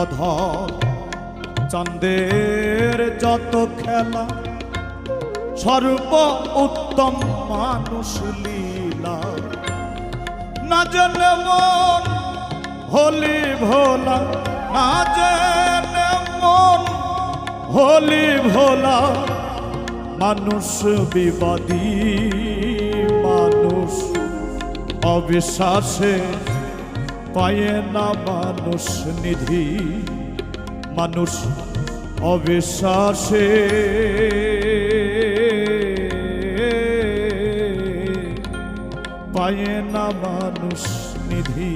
অধর চাঁদের যত খেলা সর্ব উত্তম মানুষ লীলা। না জেনে মন হলি ভোলা, না জেনে মন হলি ভোলা। মানুষ বিবাদী, মানুষ অবিশ্বাসে পায়ে না মানুষ নিধি মানুষ অবিশ্বাসে। পায়ে না মানুষ নিধি